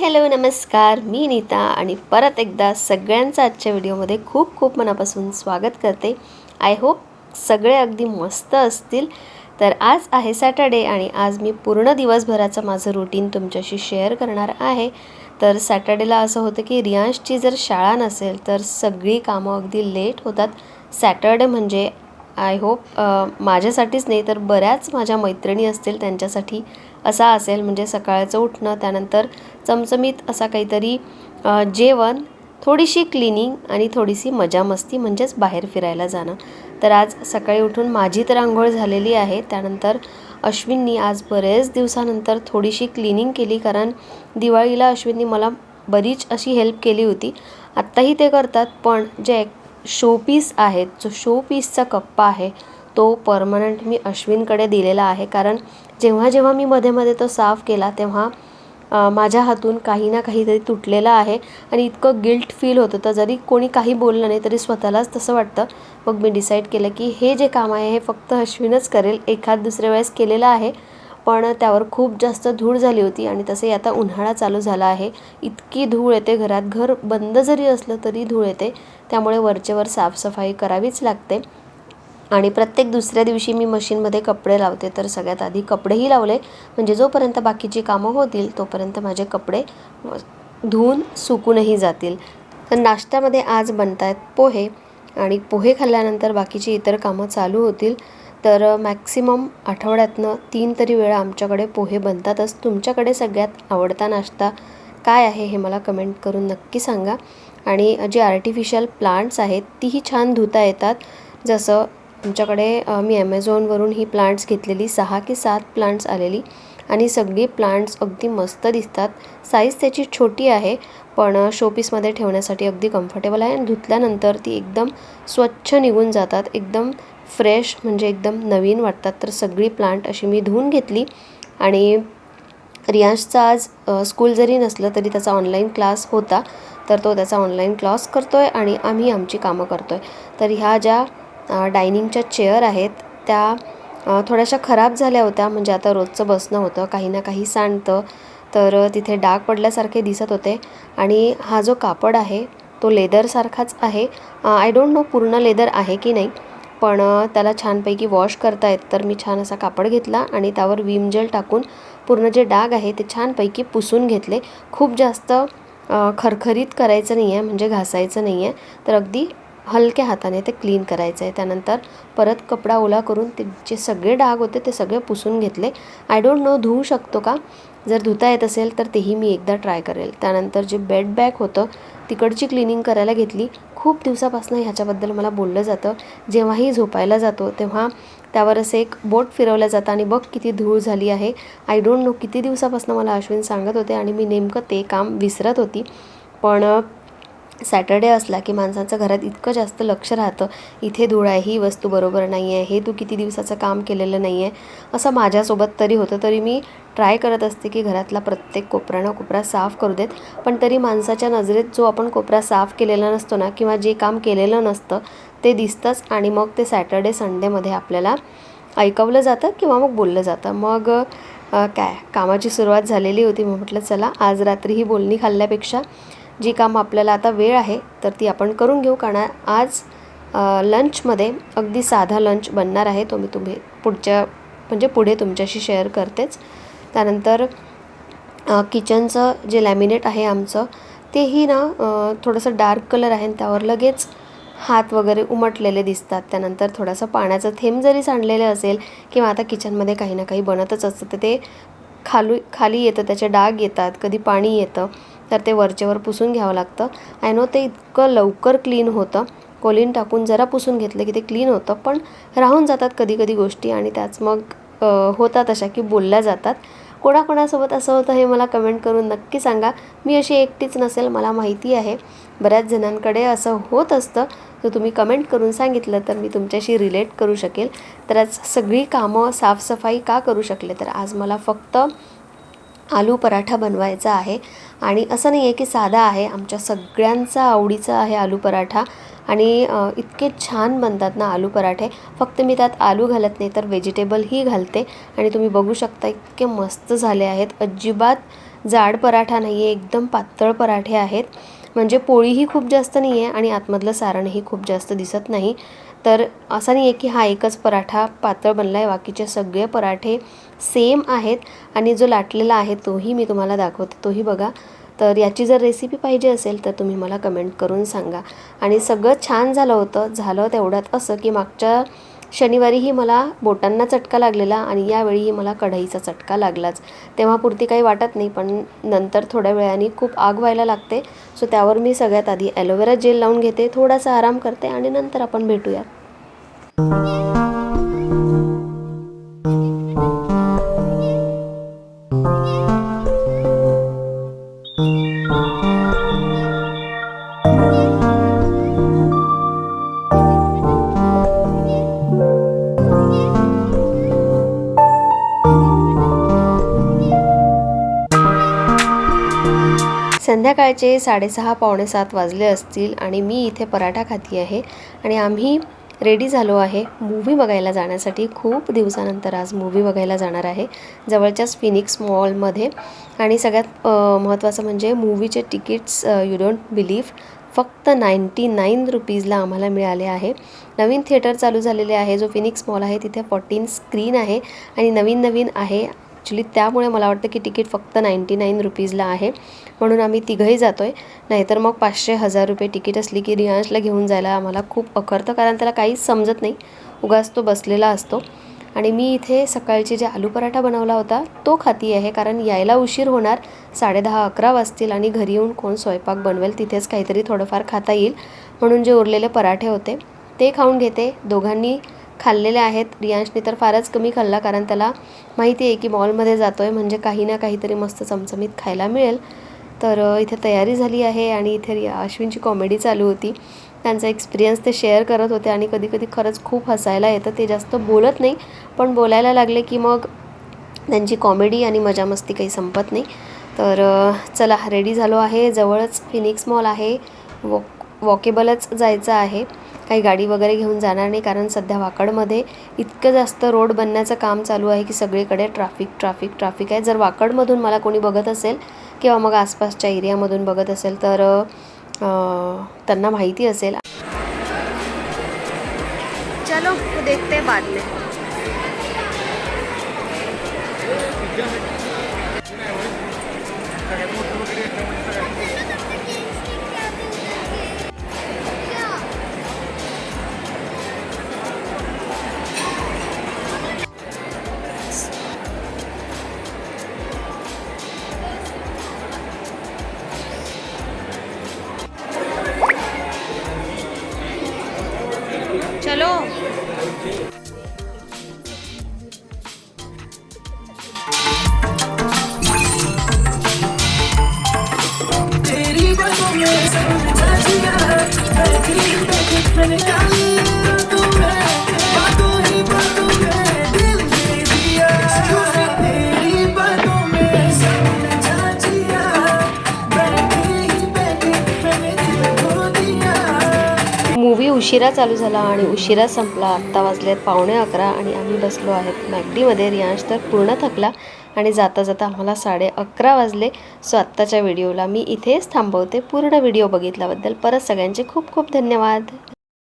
Hello नमस्कार. मी नीता आणि परत एकदा सगळ्यांचं आजच्या व्हिडिओमध्ये खूप खूप मनापासून स्वागत करते. आय होप सगळे अगदी मस्त असतील. तर आज आहे सॅटर्डे आणि आज मी पूर्ण दिवसभराचं माझं रुटीन तुमच्याशी शेअर करणार आहे. तर सॅटर्डेला असं होतं की रियांशची जर शाळा नसेल तर सगळी कामं अगदी लेट होतात. सॅटर्डे म्हणजे आय होप माझ्यासाठीच नाही तर बऱ्याच माझ्या मैत्रिणी असतील त्यांच्यासाठी असा असेल. म्हणजे सकाळचं उठणं त्यानंतर चमचमीत असा काहीतरी जेवण थोडीशी क्लिनिंग आणि थोडीशी मजा मस्ती म्हणजेच बाहेर फिरायला जाणं. तर आज सकाळी उठून माझी तर आंघोळ झालेली आहे. त्यानंतर अश्विननी आज बरेच दिवसानंतर थोडीशी क्लिनिंग केली कारण दिवाळीला अश्विननी मला बरीच अशी हेल्प केली होती. आत्ताही ते करतात पण जे शोपीस आहेत जो शोपीसचा कप्पा आहे तो परमनंट मी अश्विनकडे दिलेला आहे. कारण जेव्हा जेव्हा मी मध्ये मध्ये तो साफ केला तेव्हा माझ्या हातून काही ना काहीतरी तुटलेलं आहे. आणि इतकं गिल्ट फील होत. होतं जरी कोणी काही बोललं नाही तरी स्वतःलाच तसं वाटतं. मग मी डिसाईड केलं की हे जे काम आहे हे फक्त अश्विनच करेल. एखाद दुसऱ्या वेळेस केलेलं आहे. पण त्यावर खूप जास्त धूळ झाली होती. आणि तसे आता उन्हाळा चालू झाला आहे. इतकी धूळ येते घरात. घर बंद जरी असलं तरी धूळ येते. त्यामुळे वरचेवर साफसफाई करावीच लागते. आणि प्रत्येक दुसऱ्या दिवशी मी मशीनमध्ये कपडे लावते तर सगळ्यात आधी कपडेही लावले. म्हणजे जोपर्यंत बाकीची कामं होतील तोपर्यंत माझे कपडे धुवून सुकूनही जातील. तर नाश्त्यामध्ये आज बनत आहेत पोहे. आणि पोहे खाल्ल्यानंतर बाकीची इतर कामं चालू होतील. तर मॅक्सिमम आठवड्यातनं तीन तरी वेळा आमच्याकडे पोहे बनतातच. तुमच्याकडे सगळ्यात आवडता नाश्ता काय आहे हे मला कमेंट करून नक्की सांगा. आणि जी आर्टिफिशियल प्लांट्स आहेत तीही छान धुता येतात. जसं तुमच्याकडे मी ॲमेझॉनवरून ही प्लांट्स घेतलेली सहा की सात प्लांट्स आलेली. आणि सगळी प्लांट्स अगदी मस्त दिसतात. साईज त्याची छोटी आहे पण शोपीसमध्ये ठेवण्यासाठी अगदी कम्फर्टेबल आहे. आणि धुतल्यानंतर ती एकदम स्वच्छ निघून जातात. एकदम फ्रेश म्हणजे एकदम नवीन वाटतात. तर सगळी प्लांट अशी मी धुवून घेतली. आणि रियांशचा आज स्कूल जरी नसलं तरी त्याचा ऑनलाईन क्लास होता. तर तो त्याचा ऑनलाईन क्लास करतो आहे आणि आम्ही आमची कामं करतो आहे तर ह्या ज्या डायनिंगच्या चेअर आहेत त्या थोड्याशा खराब झाल्या होत्या. म्हणजे आता रोजचं बसणं होतं काही ना काही सांडतं. तर तिथे डाग पडल्यासारखे दिसत होते. आणि हा जो कापड आहे तो लेदरसारखाच आहे. आय डोंट नो पूर्ण लेदर आहे की नाही. पण त्याला छानपैकी वॉश करता येत. तर मी छान असा कापड घेतला आणि त्यावर विम जेल टाकून पूर्ण जे डाग आहे ते छानपैकी पुसून घेतले. खूप जास्त खरखरीत करायचं नाही आहे म्हणजे घासायचं नाही आहे तर अगदी हलक्या हाताने ते क्लीन करायचं आहे त्यानंतर परत कपडा ओला करून ते जे सगळे डाग होते ते सगळे पुसून घेतले. आय डोंट नो धुवू शकतो का? जर धुता येत असेल तर तेही मी एकदा ट्राय करेल. त्यानंतर जे बेड बॅग होतं तिकडची क्लिनिंग करायला घेतली. खूप दिवसापासून ह्याच्याबद्दल मला बोललं जातं. जेव्हाही झोपायला जातो तेव्हा त्यावर असं एक बोट फिरवलं जातं आणि बघ किती धूळ झाली आहे. आय डोंट नो किती दिवसापासून मला अश्विन सांगत होते आणि मी नेमकं ते काम विसरत होती. पण सॅटर्डे असला की माणसांचं घरात इतकं जास्त लक्ष राहतं इथे धूळ आहे ही वस्तू बरोबर नाही आहे हे तू किती दिवसाचं काम केलेलं नाही आहे असं माझ्यासोबत तरी होतं. तरी मी ट्राय करत असते की घरातला प्रत्येक कोपरा ना कोपरा साफ करू देत पण तरी माणसाच्या नजरेत जो आपण कोपरा साफ केलेला नसतो ना किंवा जे काम केलेलं नसतं ते दिसतंच आणि मग ते सॅटर्डे संडेमध्ये आपल्याला ऐकवलं जातं किंवा मग बोललं जातं. मग काय? कामाची सुरुवात झालेली होती. मग म्हटलं चला आज रात्री ही बोलणी खाल्ल्यापेक्षा जी कामं आपल्याला आता वेळ आहे तर ती आपण करून घेऊ. कारण आज लंचमध्ये अगदी साधा लंच बनणार आहे. तो मी तुम्ही पुढच्या म्हणजे पुढे तुमच्याशी शेअर करतेच. त्यानंतर किचनचं जे लॅमिनेट आहे आमचं तेही ना थोडंसं डार्क कलर आहे. आणि त्यावर लगेच हात वगैरे उमटलेले दिसतात. त्यानंतर थोडासा पाण्याचा थेंब जरी सांडलेले असेल किंवा आता किचनमध्ये काही ना काही बनतच असतं तर ते खालू खाली येतं त्याचे डाग येतात कधी पाणी येतं. तर ते वरचेवर पुसून घ्यावं लागतं. आय नो ते इतकं लवकर क्लीन होतं. कोलिन टाकून जरा पुसून घेतलं की ते क्लीन होतं पण राहून जातात कधी कधी गोष्टी आणि त्याच मग होतात अशा की बोलल्या जातात. कोणाकोणासोबत असं होतं हे मला कमेंट करून नक्की सांगा. मी अशी एकटीच नसेल मला माहिती आहे. बऱ्याच जणांकडे असं होत असतं. तर तुम्ही कमेंट करून सांगितलं तर मी तुमच्याशी रिलेट करू शकेल. तर आज सगळी कामं साफसफाई का करू शकले? तर आज मला फक्त आलू पराठा बनवायचा आहे. आणि असं नाही आहे की साधा आहे. आमच्या सगळ्यांचा आवडीचा आहे आलू पराठा. आणि इतके छान बनतात ना आलू पराठे. फक्त मी त्यात आलू घालत नाही तर व्हेजिटेबलही घालते. आणि तुम्ही बघू शकता इतके मस्त झाले आहेत. अजिबात जाड पराठा नाही आहे एकदम पातळ पराठे आहेत. म्हणजे पोळीही खूप जास्त नाही आहे आणि आतमधलं सारणही खूप जास्त दिसत नाही. तर असं नाही आहे की हा एकच पराठा पातळ बनला आहे बाकीचे सगळे पराठे सेम आहेत आणि जो लाटलेला आहे तोही मी तुम्हाला दाखवते तोही बघा. तर याची जर रेसिपी पाहिजे असेल तर तुम्ही मला कमेंट करून सांगा. आणि सगळं छान झालं होतं झालं तेवढ्यात असं की मागच्या शनिवारीही मला बोटांना चटका लागलेला आणि यावेळीही मला कढईचा चटका लागलाच. तेव्हा पुरती काही वाटत नाही पण नंतर थोड्या वेळाने खूप आग व्हायला लागते. सो त्यावर मी सगळ्यात आधी ॲलोवेरा जेल लावून घेते थोडासा आराम करते आणि नंतर आपण भेटूया. संध्याकाळचे साडेसहा पावणे सात वाजले असतील आणि मी इथे पराठा खाती आहे आणि आम्ही रेडी झालो आहे मूव्ही बघायला जाण्यासाठी. खूप दिवसानंतर आज मूव्ही बघायला जाणार आहे जवळच्याच फिनिक्स मॉलमध्ये आणि सगळ्यात महत्त्वाचं म्हणजे मूव्हीचे तिकीट्स यू डोंट बिलीव्ह फक्त नाईंटी नाईन रुपीजला आम्हाला मिळाले आहे. नवीन थिएटर चालू झालेले आहे. जो फिनिक्स मॉल आहे तिथे फोर्टीन स्क्रीन आहे आणि नवीन नवीन आहे. ॲक्च्युली त्यामुळे मला वाटतं की तिकीट फक्त नाईंटी नाईन रुपीजला आहे. म्हणून आम्ही तिघंही जातो आहे नाहीतर मग पाचशे हजार रुपये तिकीट असली की रियांशला घेऊन जायला आम्हाला खूप अखरतं कारण त्याला काहीच समजत नाही. उगाच तो बसलेला असतो. आणि मी इथे सकाळची जे आलू पराठा बनवला होता तो खाती आहे कारण यायला उशीर होणार. साडेदहा अकरा वाजतील आणि घरी येऊन कोण स्वयंपाक बनवेल तिथेच काहीतरी थोडंफार खाता येईल. म्हणून जे उरलेले पराठे होते ते खाऊन घेते. दोघांनी खाल्लेले आहेत. रियांशने तर फारच कमी खाल्ला कारण त्याला माहिती आहे की मॉलमध्ये जातो आहे म्हणजे काही ना काहीतरी मस्त चमचमीत खायला मिळेल. तर इथे तयारी झाली आहे आणि इथे रिया अश्विनची कॉमेडी चालू होती. त्यांचा एक्सपिरियन्स ते शेअर करत होते आणि कधी कधी खरंच खूप हसायला येतं. ते जास्त बोलत नाही पण बोलायला लागले की मग त्यांची कॉमेडी आणि मजामस्ती काही संपत नाही. तर चला रेडी झालो आहे. जवळच फिनिक्स मॉल आहे. वॉक वॉकेबलच जायचं आहे. काही गाडी वगैरे घेऊन जाणार नाही कारण सध्या वाकडमध्ये इतकं जास्त रोड बनण्याचं काम चालू आहे की सगळीकडे ट्राफिक ट्राफिक ट्राफिक आहे. जर वाकडमधून मला कोणी बघत असेल किंवा मग आसपासच्या एरियामधून बघत असेल तर त्यांना माहिती असेल. चलो देखते बाद में. मूवी उशिरा चालू झाला आणि उशिरा संपला. आत्ता वाजलेत पावणे अकरा आणि आम्ही बसलो आहेत. मॅगडीमध्ये रियांश तर पूर्ण थकला. आणि जाता जाता आम्हाला साडे अकरा वाजले. सो आत्ताच्या व्हिडिओला मी इथेच थांबवते. पूर्ण व्हिडिओ बघितल्याबद्दल परत सगळ्यांचे खूप खूप धन्यवाद.